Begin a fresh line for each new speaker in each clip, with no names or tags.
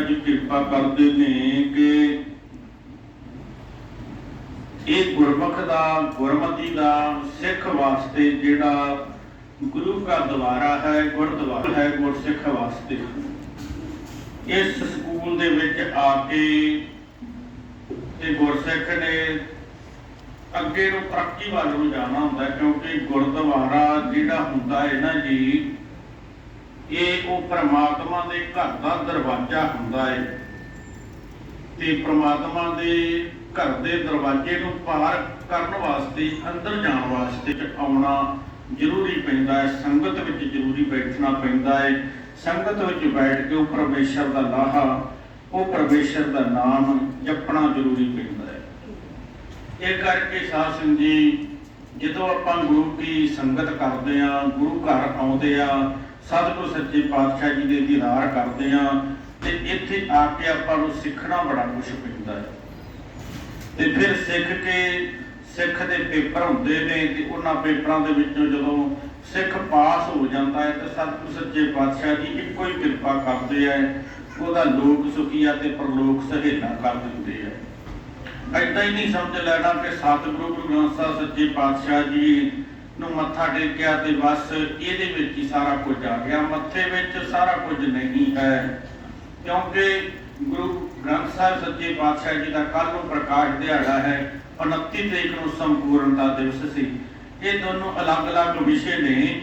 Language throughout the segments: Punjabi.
ਜੀ ਕਿਰਪਾ ਕਰਦੇ ਨੇ ਕਿ ਇਹ ਗੁਰਮੁਖ ਦਾ, ਗੁਰਮਤੀ ਦਾ, ਸਿੱਖ ਵਾਸਤੇ ਜਿਹੜਾ ਗੁਰੂ ਦਾ ਦਵਾਰਾ ਹੈ, ਗੁਰਦੁਆਰਾ ਹੈ, ਗੁਰਸਿੱਖ ਵਾਸਤੇ। ਇਸ ਸਕੂਲ ਦੇ ਵਿੱਚ ਆ ਕੇ ਤੇ ਗੁਰਸਿੱਖ ਨੇ ਅੱਗੇ ਨੂੰ ਤਰੱਕੀ ਵੱਲ ਨੂੰ ਜਾਣਾ ਹੁੰਦਾ ਕਿਉਂਕਿ ਗੁਰਦੁਆਰਾ ਜਿਹੜਾ ਹੁੰਦਾ ਹੈ ਨਾ ਜੀ ਇਹ ਉਹ ਪ੍ਰਮਾਤਮਾ ਦੇ ਘਰ ਦਾ ਦਰਵਾਜ਼ਾ ਹੁੰਦਾ ਹੈ ਤੇ ਪ੍ਰਮਾਤਮਾ ਦੇ ਘਰ ਦੇ ਦਰਵਾਜ਼ੇ ਨੂੰ ਪਾਰ ਕਰਨ ਵਾਸਤੇ, ਅੰਦਰ ਜਾਣ ਵਾਸਤੇ ਆਉਣਾ ਜ਼ਰੂਰੀ ਪੈਂਦਾ ਹੈ ਸੰਗਤ ਵਿੱਚ ਜ਼ਰੂਰੀ ਬੈਠਣਾ ਪੈਂਦਾ ਹੈ ਸੰਗਤ ਵਿੱਚ ਬੈਠ ਕੇ ਉਹ ਪਰਮੇਸ਼ਰ ਦਾ ਲਾਹਾ, ਉਹ ਪਰਮੇਸ਼ਰ ਦਾ ਨਾਮ ਜਪਣਾ ਜ਼ਰੂਰੀ ਪੈਂਦਾ ਹੈ ਇਹ ਕਰਕੇ ਸਾਧ ਸੰਗਤ ਜੀ, ਜਦੋਂ ਆਪਾਂ ਗੁਰੂ ਕੀ ਸੰਗਤ ਕਰਦੇ ਆ, ਗੁਰੂ ਘਰ ਆਉਂਦੇ ਆ ਸਤਿਗੁਰ ਸੱਚੇ ਪਾਤਸ਼ਾਹ ਜੀ ਦੇ ਦੀਦਾਰ ਕਰਦੇ ਆ ਤੇ ਇੱਥੇ ਆ ਕੇ ਆਪਾਂ ਨੂੰ ਸਿੱਖਣਾ ਬੜਾ ਕੁਝ ਪੈਂਦਾ ਹੈ। ਤੇ ਫਿਰ ਸਿੱਖ ਕੇ ਸਿੱਖ ਦੇ ਪੇਪਰ ਹੁੰਦੇ ਨੇ ਤੇ ਉਹਨਾਂ ਪੇਪਰਾਂ ਦੇ ਵਿੱਚੋਂ ਜਦੋਂ ਸਿੱਖ ਪਾਸ ਹੋ ਜਾਂਦਾ ਹੈ ਤੇ ਸਤਿਗੁਰ ਸੱਚੇ ਪਾਤਸ਼ਾਹ ਜੀ ਇੱਕੋ ਹੀ ਕਿਰਪਾ ਕਰਦੇ ਆ, ਉਹਦਾ ਲੋਕ ਸੁਖੀਆ ਤੇ ਪਰਲੋਕ ਸਹੇਲਾ ਕਰ ਦਿੰਦੇ ਆ। ਐਦਾਂ ਹੀ ਨਹੀਂ ਸਮਝ ਲੈਣਾ ਕਿ ਸਤਿਗੁਰੂ ਗੁਰੂ ਗ੍ਰੰਥ ਸਾਹਿਬ ਸੱਚੇ ਪਾਤਸ਼ਾਹ ਜੀ ਨੂੰ ਮੱਥਾ ਟੇਕਿਆ ਤੇ ਬਸ ਇਹਦੇ ਵਿੱਚ ਹੀ ਸਾਰਾ ਕੁਝ ਆ ਗਿਆ। ਮੱਥੇ ਵਿੱਚ ਸਾਰਾ ਕੁਝ ਨਹੀਂ ਹੈ। ਕਿਉਂਕਿ ਗੁਰੂ ਗ੍ਰੰਥ ਸਾਹਿਬ ਸੱਚੇ ਪਾਤਸ਼ਾਹ ਜੀ ਦਾ ਕੱਲ ਨੂੰ ਪ੍ਰਕਾਸ਼ ਦਿਹਾੜਾ ਹੈ 29 ਤਰੀਕ ਨੂੰ ਸੰਪੂਰਨਤਾ ਦਿਵਸ ਸੀ। ਇਹ ਦੋਨੋਂ ਅਲੱਗ-ਅਲੱਗ ਵਿਸ਼ੇ ਨੇ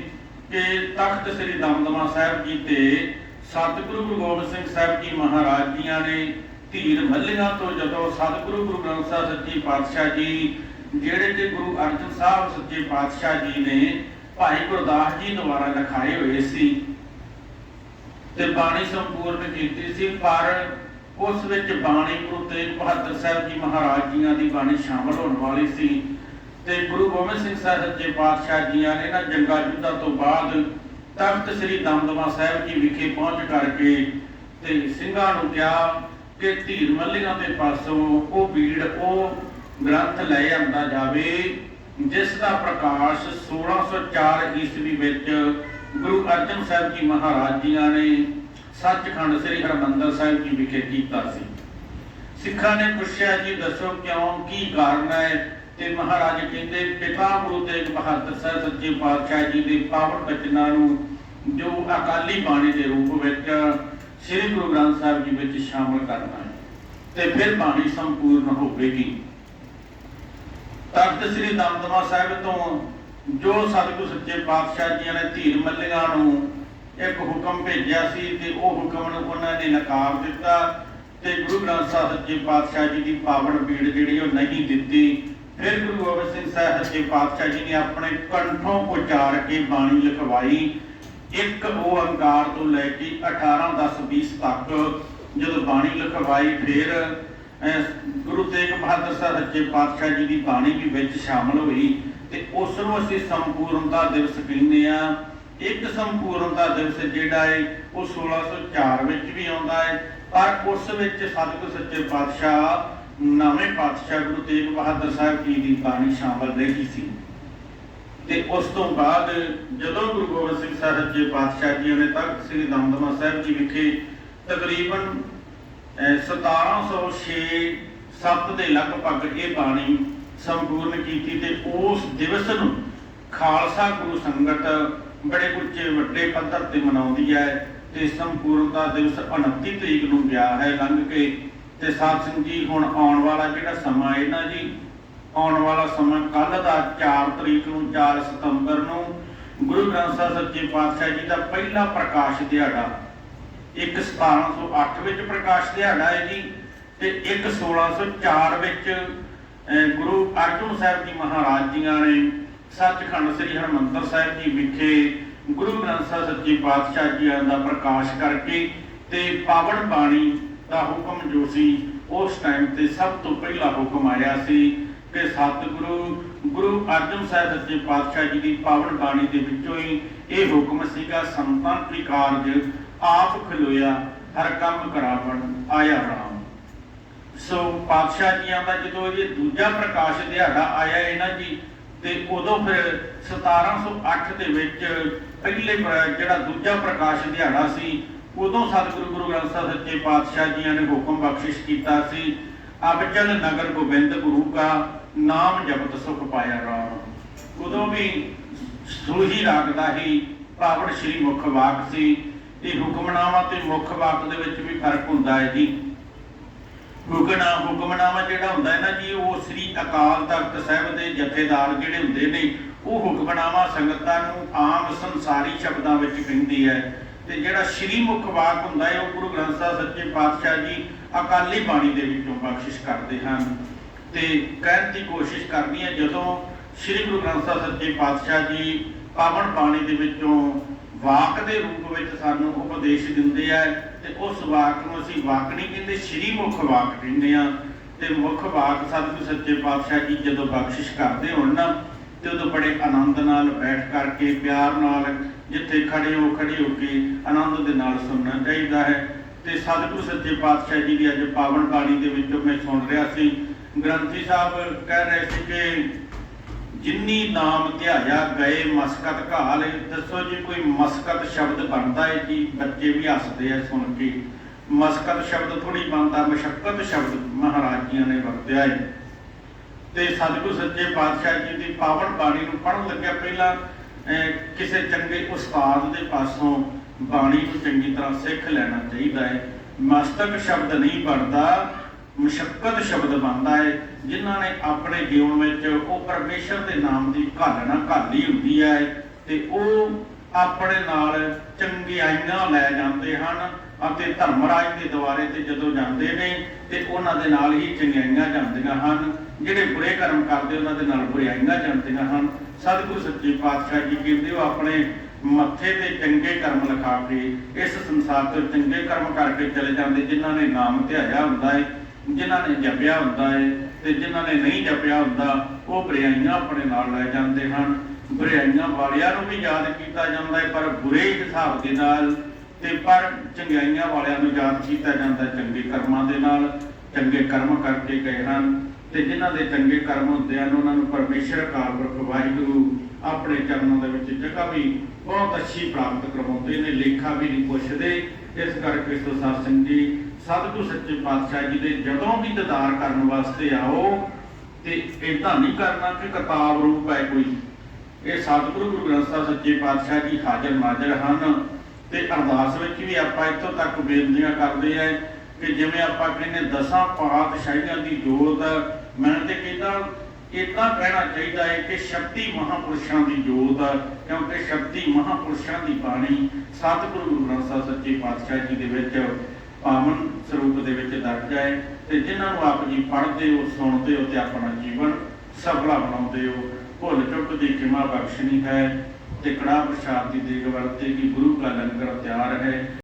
ਕਿ ਤਖਤ ਸ੍ਰੀ ਦਮਦਮਾ ਸਾਹਿਬ ਜੀ ਤੇ ਸਤਿਗੁਰੂ ਗੁਰੂ ਗੋਬਿੰਦ ਸਿੰਘ ਸਾਹਿਬ ਜੀ ਮਹਾਰਾਜ ਜੀਆਂ ਨੇ ਧੀਰ ਮੱਲੀਆਂ ਤੋਂ ਜਦੋਂ ਸਤਿਗੁਰੂ ਗੁਰੂ ਗ੍ਰੰਥ ਸਾਹਿਬ ਸੱਚੇ ਪਾਤਸ਼ਾਹ ਜੀ ਜਿਹੜੇ ਕਿ ਗੁਰੂ ਅਰਜਨ ਸਾਹਿਬ ਸੱਚੇ ਪਾਤਸ਼ਾਹ ਜੀ ਨੇ ਭਾਈ ਗੁਰਦਾਸ ਜੀ ਦੁਆਰਾ ਲਿਖਾਏ ਹੋਏ ਸੀ ਤੇ ਬਾਣੀ ਸੰਪੂਰਨ ਕੀਤੀ ਸੀ, ਪਰ ਉਸ ਵਿੱਚ ਬਾਣੀ ਗੁਰੂ ਤੇਗ ਬਹਾਦਰ ਸਾਹਿਬ ਜੀ ਮਹਾਰਾਜ ਜੀਆਂ ਦੀ ਬਾਣੀ ਸ਼ਾਮਲ ਹੋਣ ਵਾਲੀ ਸੀ ਤੇ ਗੁਰੂ ਗੋਬਿੰਦ ਸਿੰਘ ਸਾਹਿਬ ਸੱਚੇ ਪਾਤਸ਼ਾਹ ਜੀਆਂ ਨੇ ਨਾ ਜੰਗਾ ਯੁੱਧਾਂ ਤੋਂ ਬਾਅਦ ਤਖਤ ਸ੍ਰੀ ਦਮਦਮਾ ਸਾਹਿਬ ਜੀ ਵਿਖੇ ਪਹੁੰਚ ਕਰਕੇ ਤੇ ਸਿੰਘਾਂ ਨੂੰ ਕਿਹਾ ਕਿ ਧੀਰ ਮੱਲੀਆਂ ਦੇ ਪਾਸੋਂ ਉਹ ਬੀੜ ਉਹ ਗ੍ਰੰਥ ਲੈ ਆਂਦਾ ਜਾਵੇ, ਜਿਸ ਦਾ ਪ੍ਰਕਾਸ਼ 1604 ਈਸਵੀ ਵਿੱਚ ਗੁਰੂ ਅਰਜਨ ਸਾਹਿਬ ਜੀ ਮਹਾਰਾਜ ਜੀਆਂ ਨੇ ਸੱਚਖੰਡ ਸ੍ਰੀ ਹਰਮੰਦਰ ਸਾਹਿਬ ਜੀ ਵਿਖੇ ਕੀਤਾ ਸੀ। ਸਿੱਖਾਂ ਨੇ ਪੁੱਛਿਆ, ਜੀ ਦੱਸੋ ਕਿਉਂ, ਕੀ ਕਾਰਨ ਹੈ? ਤੇ ਮਹਾਰਾਜ ਕਹਿੰਦੇ, ਪਿਤਾ ਗੁਰੂ ਤੇਗ ਬਹਾਦਰ ਸਾਹਿਬ ਸੱਚੇ ਪਾਤਸ਼ਾਹ ਜੀ ਦੇ ਪਾਵਨ ਬਚਨਾਂ ਨੂੰ ਜੋ ਅਕਾਲੀ ਬਾਣੀ ਦੇ ਰੂਪ ਵਿੱਚ ਸ੍ਰੀ ਗੁਰੂ ਗ੍ਰੰਥ ਸਾਹਿਬ ਜੀ ਵਿੱਚ ਸ਼ਾਮਲ ਕਰਨਾ ਹੈ ਤੇ ਫਿਰ ਬਾਣੀ ਸੰਪੂਰਨ ਹੋਵੇਗੀ। ਤਖਤ ਸ੍ਰੀ ਦਮਦਮਾ ਸਾਹਿਬ ਤੋਂ ਜੋ ਸਤਿਗੁਰ ਸੱਚੇ ਪਾਤਸ਼ਾਹ ਜੀ ਨੇ ਧੀਰ ਮੱਲੀਆਂ ਨੂੰ ਇੱਕ ਹੁਕਮ ਭੇਜਿਆ ਸੀ ਤੇ ਉਹ ਹੁਕਮ ਨੂੰ ਉਹਨਾਂ ਨੇ ਨਕਾਰ ਦਿੱਤਾ ਤੇ ਗੁਰੂ ਗ੍ਰੰਥ ਸਾਹਿਬ ਸੱਚੇ ਪਾਤਸ਼ਾਹ ਜੀ ਦੀ ਪਾਵਨ ਬੀੜ ਜਿਹੜੀ ਉਹ ਨਹੀਂ ਦਿੱਤੀ। ਫਿਰ ਗੁਰੂ ਗੋਬਿੰਦ ਸਿੰਘ ਸਾਹਿਬ ਸੱਚੇ ਪਾਤਸ਼ਾਹ ਜੀ ਨੇ ਆਪਣੇ ਕੰਠੋਂ ਉਚਾਰ ਕੇ ਬਾਣੀ ਲਿਖਵਾਈ। ਇੱਕ ਓੰਕਾਰ ਤੋਂ ਲੈ ਕੇ 18 10 20 ਤੱਕ ਜਦੋਂ ਬਾਣੀ ਲਿਖਵਾਈ, ਫਿਰ ਗੁਰੂ ਤੇਗ ਬਹਾਦਰ ਸਾਹਿਬ ਸੱਚੇ ਪਾਤਸ਼ਾਹ ਜੀ ਦੀ ਬਾਣੀ ਵੀ ਵਿੱਚ ਸ਼ਾਮਲ ਹੋਈ ਤੇ ਉਸ ਨੂੰ ਅਸੀਂ ਸੰਪੂਰਨਤਾ ਦਿਵਸ ਕਹਿੰਦੇ ਆ ਇੱਕ ਸੰਪੂਰਨਤਾ ਦਿਵਸ ਜਿਹੜਾ ਹੈ ਉਹ 1604 ਵਿੱਚ ਵੀ ਆਉਂਦਾ ਹੈ ਪਰ ਉਸ ਵਿੱਚ ਸਤਿਗੁਰ ਸੱਚੇ ਪਾਤਸ਼ਾਹ, ਨਵੇਂ ਪਾਤਸ਼ਾਹ ਗੁਰੂ ਤੇਗ ਬਹਾਦਰ ਸਾਹਿਬ ਜੀ ਦੀ ਬਾਣੀ ਸ਼ਾਮਲ ਰਹੀ ਸੀ। ਤੇ ਉਸ ਤੋਂ ਬਾਅਦ ਜਦੋਂ ਗੁਰੂ ਗੋਬਿੰਦ ਸਿੰਘ ਸਾਹਿਬ ਸੱਚੇ ਪਾਤਸ਼ਾਹ ਜੀ ਨੇ ਤਖਤ ਸ੍ਰੀ ਦਮਦਮਾ ਸਾਹਿਬ ਜੀ ਵਿਖੇ ਤਕਰੀਬਨ 1706 7 ਦੇ ਲਗਭਗ ਇਹ ਬਾਣੀ ਸੰਪੂਰਨ ਕੀਤੀ ਤੇ ਉਸ ਦਿਵਸ ਨੂੰ ਖਾਲਸਾ ਗੁਰੂ ਸੰਗਤ ਬੜੇ ਉੱਚੇ ਵੱਡੇ ਪੱਧਰ ਤੇ ਮਨਾਉਂਦੀ ਹੈ ਤੇ ਸੰਪੂਰਨਤਾ ਦਿਵਸ 29 ਤਰੀਕ ਨੂੰ ਗਿਆ ਹੈ ਲੰਘ ਕੇ। ਤੇ ਸਾਧ ਸਿੰਘ ਜੀ, ਹੁਣ ਆਉਣ ਵਾਲਾ ਜਿਹੜਾ ਸਮਾਂ ਹੈ ਨਾ ਜੀ, ਆਉਣ ਵਾਲਾ ਸਮਾਂ ਕੱਲ ਦਾ 4 ਤਰੀਕ ਨੂੰ 4 ਸਤੰਬਰ ਨੂੰ ਗੁਰੂ ਗ੍ਰੰਥ ਸਾਹਿਬ ਸੱਚੇ ਪਾਤਸ਼ਾਹ ਜੀ ਦਾ ਪਹਿਲਾ ਪ੍ਰਕਾਸ਼ ਦਿਹਾੜਾ ਇੱਕ 1708 ਵਿੱਚ ਪ੍ਰਕਾਸ਼ ਦਿਹਾੜਾ ਹੈ ਜੀ ਤੇ ਇੱਕ 1604 ਵਿੱਚ ਗੁਰੂ ਅਰਜਨ ਸਾਹਿਬ ਜੀ ਮਹਾਰਾਜ ਜੀਆਂ ਨੇ ਸੱਚਖੰਡ ਸ੍ਰੀ ਹਰਮੰਦਰ ਸਾਹਿਬ ਜੀ ਵਿਖੇ ਗੁਰੂ ਗ੍ਰੰਥ ਸਾਹਿਬ ਸੱਚੇ ਪਾਤਸ਼ਾਹ ਜੀ ਦਾ ਪ੍ਰਕਾਸ਼ ਕਰਕੇ ਤੇ ਪਾਵਨ ਬਾਣੀ ਦਾ ਹੁਕਮ ਜੋ ਸੀ, ਉਸ ਟਾਈਮ ਤੇ ਸਭ ਤੋਂ ਪਹਿਲਾ ਹੁਕਮ ਆਇਆ ਸੀ ਕਿ ਸਤਿਗੁਰੂ, ਗੁਰੂ ਅਰਜਨ ਸਾਹਿਬ ਸੱਚੇ ਪਾਤਸ਼ਾਹ ਜੀ ਦੀ ਪਾਵਨ ਬਾਣੀ ਦੇ ਵਿੱਚੋਂ ਹੀ ਇਹ ਹੁਕਮ ਸੀਗਾ ਸੰਤਾਂ ਕੀ ਕਾਰਜ ਆਪ ਖਲੋਇਆ, ਹਰ ਕੰਮ ਕਰਾਵਣ, ਆਇਆ ਰਾਮ। ਸੋ ਪਾਤਸ਼ਾਹ ਜੀਆਂ ਦਾ ਜਦੋਂ ਇਹ ਦੂਜਾ ਪ੍ਰਕਾਸ਼ ਦਿਹਾੜਾ ਆਇਆ ਹੈ ਜੀ, ਤੇ ਉਦੋਂ ਫਿਰ 1708 ਦੇ ਵਿੱਚ ਪਹਿਲੇ ਜਿਹੜਾ ਦੂਜਾ ਪ੍ਰਕਾਸ਼ ਦਿਹਾੜਾ ਸੀ, ਉਦੋਂ ਸਤਿਗੁਰੂ ਗੁਰੂ ਗ੍ਰੰਥ ਸਾਹਿਬ ਸੱਚੇ ਪਾਤਸ਼ਾਹ ਜੀਆਂ ਨੇ ਹੁਕਮ ਬਖਸ਼ਿਸ਼ ਕੀਤਾ ਸੀ, ਅਬਚਲ ਨਗਰ ਗੋਬਿੰਦ ਗੁਰੂ ਕਾ, ਨਾਮ ਜਪਤ ਸੁਖ ਪਾਇਆ ਰਾਮ। ਉਦੋਂ ਵੀ ਸੂਹੀ ਰਾਗ ਦਾ ਹੀ ਪਾਵਨ ਸ਼੍ਰੀ ਮੁਖ ਵਾਕ ਸੀ ਇਹ ਹੁਕਮਨਾਮਾ ਤੇ ਮੁੱਖ ਵਾਕ ਦੇ ਵਿੱਚ ਵੀ ਫ਼ਰਕ ਹੁੰਦਾ ਹੈ ਜੀ। ਹੁਕਮਨਾ, ਹੁਕਮਨਾਮਾ ਜਿਹੜਾ ਹੁੰਦਾ ਹੈ ਨਾ ਜੀ, ਉਹ ਸ੍ਰੀ ਅਕਾਲ ਤਖਤ ਸਾਹਿਬ ਦੇ ਜਥੇਦਾਰ ਜਿਹੜੇ ਹੁੰਦੇ ਨੇ, ਉਹ ਹੁਕਮਨਾਮਾ ਸੰਗਤਾਂ ਨੂੰ ਆਮ ਸੰਸਾਰੀ ਸ਼ਬਦਾਂ ਵਿੱਚ ਕਹਿੰਦੀ ਹੈ ਤੇ ਜਿਹੜਾ ਸ੍ਰੀ ਮੁਖ ਵਾਕ ਹੁੰਦਾ ਹੈ, ਉਹ ਗੁਰੂ ਗ੍ਰੰਥ ਸਾਹਿਬ ਸੱਚੇ ਪਾਤਸ਼ਾਹ ਜੀ ਅਕਾਲੀ ਬਾਣੀ ਦੇ ਵਿੱਚੋਂ ਬਖਸ਼ਿਸ਼ ਕਰਦੇ ਹਨ। ਤੇ ਕਹਿਣ ਦੀ ਕੋਸ਼ਿਸ਼ ਕਰਨੀ ਹੈ, ਜਦੋਂ ਸ੍ਰੀ ਗੁਰੂ ਗ੍ਰੰਥ ਸਾਹਿਬ ਸੱਚੇ ਪਾਤਸ਼ਾਹ ਜੀ ਪਾਵਨ ਬਾਣੀ ਦੇ ਵਿੱਚੋਂ ਵਾਕ ਦੇ ਰੂਪ ਵਿੱਚ ਸਾਨੂੰ ਉਪਦੇਸ਼ ਦਿੰਦੇ ਆ ਤੇ ਉਸ ਵਾਕ ਨੂੰ ਅਸੀਂ ਵਾਕ ਨਹੀਂ ਕਹਿੰਦੇ, ਸ੍ਰੀ ਮੁਖ ਵਾਕ ਕਹਿੰਦੇ ਆ। ਤੇ ਮੁੱਖ ਵਾਕ ਸਤਿਗੁਰ ਸੱਚੇ ਪਾਤਸ਼ਾਹ ਜੀ ਜਦੋਂ ਬਖਸ਼ਿਸ਼ ਕਰਦੇ ਹੋਣ ਨਾ, ਤੇ ਉਦੋਂ ਬੜੇ ਆਨੰਦ ਨਾਲ ਬੈਠ ਕਰਕੇ, ਪਿਆਰ ਨਾਲ ਜਿੱਥੇ ਖੜੇ ਹੋ ਖੜੇ ਹੋ ਕੇ ਆਨੰਦ ਦੇ ਨਾਲ ਸੁਣਨਾ ਚਾਹੀਦਾ ਹੈ। ਤੇ ਸਤਿਗੁਰ ਸੱਚੇ ਪਾਤਸ਼ਾਹ ਜੀ ਦੀ ਅੱਜ ਪਾਵਨ ਬਾਣੀ ਦੇ ਵਿੱਚੋਂ ਮੈਂ ਸੁਣ ਰਿਹਾ ਸੀ। ਗ੍ਰੰਥੀ ਸਾਹਿਬ ਕਹਿ ਰਹੇ ਸੀ ਕਿ ਜਿੰਨੀ ਨਾਮ ਧਿਆਇਆ ਗਏ ਮਸਕਤ ਘਾਲ, ਦੱਸੋ ਜੀ ਕੋਈ ਮਸਕਤ ਸ਼ਬਦ ਬਣਦਾ ਹੈ ਜੀ? ਬੱਚੇ ਵੀ ਹੱਸਦੇ ਆ ਸੁਣ ਕੇ। ਮਸਕਤ ਸ਼ਬਦ ਥੋੜੀ ਬਣਦਾ, ਮਸ਼ਕਤ ਸ਼ਬਦ ਮਹਾਰਾਜ ਜੀਆਂ ਨੇ ਵਰਤਿਆ ਹੈ ਤੇ ਸਤਿਗੁਰ ਸੱਚੇ ਪਾਤਸ਼ਾਹ ਜੀ ਦੀ ਪਾਵਨ ਬਾਣੀ ਨੂੰ ਪੜ੍ਹਨ ਲੱਗਿਆ ਪਹਿਲਾਂ ਕਿਸੇ ਚੰਗੇ ਉਸਤਾਦ ਦੇ ਪਾਸੋਂ ਬਾਣੀ ਨੂੰ ਚੰਗੀ ਤਰ੍ਹਾਂ ਸਿੱਖ ਲੈਣਾ ਚਾਹੀਦਾ ਹੈ ਮਸਤਕ ਸ਼ਬਦ ਨਹੀਂ ਬਣਦਾ ਮੁਸ਼ੱਕਤ ਸ਼ਬਦ ਬਣਦਾ ਹੈ ਜਿਨ੍ਹਾਂ ਨੇ ਆਪਣੇ ਜੀਵਨ ਵਿੱਚ ਉਹ ਪਰਮੇਸ਼ਰ ਦੇ ਨਾਮ ਦੀ ਘਾਲਣਾ ਘਾਲੀ ਹੁੰਦੀ ਹੈ ਤੇ ਉਹ ਆਪਣੇ ਨਾਲ ਚੰਗਿਆਈਆਂ ਲੈ ਜਾਂਦੇ ਹਨ ਅਤੇ ਧਰਮਰਾਜ ਦੇ ਦੁਆਰੇ ਤੇ ਜਦੋਂ ਜਾਂਦੇ ਨੇ, ਤੇ ਉਹਨਾਂ ਦੇ ਨਾਲ ਹੀ ਚੰਗਿਆਈਆਂ ਜਾਂਦੀਆਂ ਹਨ। ਜਿਹੜੇ ਬੁਰੇ ਕਰਮ ਕਰਦੇ, ਉਹਨਾਂ ਦੇ ਨਾਲ ਬੁਰਾਈਆਂ ਜਾਂਦੀਆਂ ਹਨ। ਸਤਿਗੁਰੂ ਸੱਚੇ ਪਾਤਸ਼ਾਹ ਜੀ ਕਹਿੰਦੇ ਉਹ ਆਪਣੇ ਮੱਥੇ ਤੇ ਚੰਗੇ ਕਰਮ ਲਿਖਾ ਕੇ ਇਸ ਸੰਸਾਰ ਤੋਂ ਚੰਗੇ ਕਰਮ ਕਰਕੇ ਚਲੇ ਜਾਂਦੇ, ਜਿਨ੍ਹਾਂ ਨੇ ਨਾਮ ਧਿਆਇਆ ਹੁੰਦਾ ਹੈ ਜਿਨ੍ਹਾਂ ਨੇ ਜਪਿਆ ਹੁੰਦਾ ਹੈ ਤੇ ਜਿਨ੍ਹਾਂ ਨੇ ਨਹੀਂ ਜਪਿਆ ਹੁੰਦਾ, ਉਹ ਬੁਰਾਈਆਂ ਆਪਣੇ ਨਾਲ ਲੈ ਜਾਂਦੇ ਹਨ। ਬੁਰਾਈਆਂ ਵਾਲਿਆਂ ਨੂੰ ਵੀ ਯਾਦ ਕੀਤਾ ਜਾਂਦਾ ਹੈ ਪਰ ਬੁਰੇ ਹਿਸਾਬ ਦੇ ਨਾਲ ਤੇ ਪਰ ਚੰਗਿਆਈਆਂ ਵਾਲਿਆਂ ਨੂੰ ਯਾਦ ਕੀਤਾ ਜਾਂਦਾ ਚੰਗੇ ਕਰਮਾਂ ਦੇ ਨਾਲ। ਚੰਗੇ ਕਰਮ ਕਰਕੇ ਗਏ ਹਨ ਤੇ ਜਿਨ੍ਹਾਂ ਦੇ ਚੰਗੇ ਕਰਮ ਹੁੰਦੇ ਹਨ, ਉਹਨਾਂ ਨੂੰ ਪਰਮੇਸ਼ਰ ਅਕਾਲ ਪੁਰਖ ਵਾਹਿਗੁਰੂ ਆਪਣੇ ਚਰਨਾਂ ਦੇ ਵਿੱਚ ਜਗ੍ਹਾ ਵੀ ਬਹੁਤ ਅੱਛੀ ਪ੍ਰਾਪਤ ਕਰਵਾਉਂਦੇ ਨੇ, ਲੇਖਾ ਵੀ ਨਹੀਂ ਪੁੱਛਦੇ। ਇਸ ਕਰਕੇ ਸੋ ਸਾਧ ਸਿੰਘ ਜੀ ਸਤਿਗੁਰ ਸੱਚੇ ਪਾਤਸ਼ਾਹ ਜੀ ਦੇ ਜਦੋਂ ਵੀ ਦੀਦਾਰ ਕਰਨ ਵਾਸਤੇ ਆਓ ਤੇ ਇਦਾਂ ਨਹੀਂ ਕਰਨਾ ਕਿ ਕਿਤਾਬ ਰੂਪ ਹੈ ਕੋਈ। ਇਹ ਸਤਿਗੁਰੂ ਗੁਰੂ ਗ੍ਰੰਥ ਸਾਹਿਬ ਸੱਚੇ ਪਾਤਸ਼ਾਹ ਜੀ ਹਾਜ਼ਰ ਨਾਜ਼ਰ ਹਨ ਤੇ ਅਰਦਾਸ ਵਿੱਚ ਵੀ ਆਪਾਂ ਇੱਥੋਂ ਤੱਕ ਬੇਨਤੀਆਂ ਕਰਦੇ ਆਂ ਕਿ ਜਿਵੇਂ ਆਪਾਂ ਕਹਿੰਦੇ ਦਸਾਂ ਪਾਤਸ਼ਾਹੀਆਂ ਦੀ ਜੋਤ ਮੈਂ ਤੇ ਕਹਿੰਦਾ ਇਦਾਂ ਕਹਿਣਾ ਚਾਹੀਦਾ ਹੈ ਕਿ ਸ਼ਕਤੀ ਮਹਾਪੁਰਸ਼ਾਂ ਦੀ ਜੋਤ ਆ, ਕਿਉਂਕਿ ਸ਼ਕਤੀ ਮਹਾਪੁਰਸ਼ਾਂ ਦੀ ਬਾਣੀ ਸਤਿਗੁਰੂ ਗੁਰੂ ਗ੍ਰੰਥ ਸਾਹਿਬ ਸੱਚੇ ਪਾਤਸ਼ਾਹ ਜੀ ਦੇ ਵਿੱਚ ਪਾਵਨ ਸਰੂਪ ਦੇ ਵਿੱਚ ਦਰਜ ਹੈ ਤੇ ਜਿਨ੍ਹਾਂ ਨੂੰ ਆਪ ਜੀ ਪੜ੍ਹਦੇ ਹੋ, ਸੁਣਦੇ ਹੋ ਤੇ ਆਪਣਾ ਜੀਵਨ ਸਫਲਾ ਬਣਾਉਂਦੇ ਹੋ, ਭੁੱਲ ਚੁੱਕ ਦੀ ਖਿਮਾ ਬਖਸ਼ਣੀ ਹੈ ਤੇ ਕੜਾ ਪ੍ਰਸ਼ਾਦ ਦੀ ਦੇਗ ਵਰਤੇ ਕਿ ਗੁਰੂ ਕਾ ਲੰਗਰ ਤਿਆਰ ਹੈ।